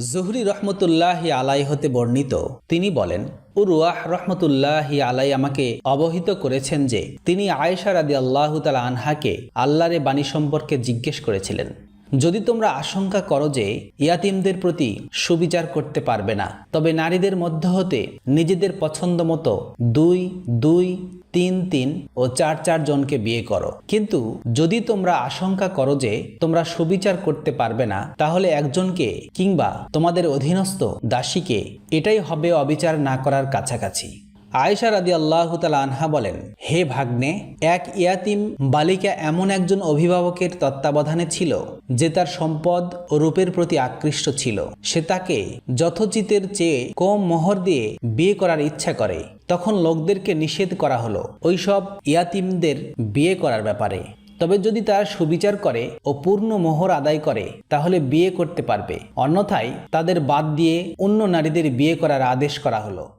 Zuhri রহমতুল্লাহ আলাই হতে বর্ণিত। তিনি বলেন উরুয়াহ রহমতুল্লাহ আলাই আমাকে অবহিত করেছেন যে, তিনি আয়েশা রাদি আল্লাহ তালা আনহাকে আল্লাহরে বাণী সম্পর্কে জিজ্ঞেস করেছিলেন। যদি তোমরা আশঙ্কা করো যে, ইয়াতিমদের প্রতি সুবিচার করতে পারবে না, তবে নারীদের মধ্য হতে নিজেদের পছন্দ মতো দুই দুই তিন তিন ও চার চার জনকে বিয়ে করো। কিন্তু যদি তোমরা আশঙ্কা করো যে তোমরা সুবিচার করতে পারবে না, তাহলে একজনকে কিংবা তোমাদের অধীনস্থ দাসীকে এটাই হবে অবিচার না করার কাছাকাছি। আয়েশা রাদি আল্লাহ আনহা বলেন, হে ভাগ্নে, এক ইয়াতিম বালিকা এমন একজন অভিভাবকের তত্ত্বাবধানে ছিল যে তার সম্পদ ও রূপের প্রতি আকৃষ্ট ছিল। সে তাকে যথোচিতের চেয়ে কম মোহর দিয়ে বিয়ে করার ইচ্ছা করে। তখন লোকদেরকে নিষেধ করা হলো ওইসব ইয়াতিমদের বিয়ে করার ব্যাপারে। তবে যদি তারা সুবিচার করে ও পূর্ণ মোহর আদায় করে, তাহলে বিয়ে করতে পারবে। অন্যথায় তাদের বাদ দিয়ে অন্য নারীদের বিয়ে করার আদেশ করা হলো।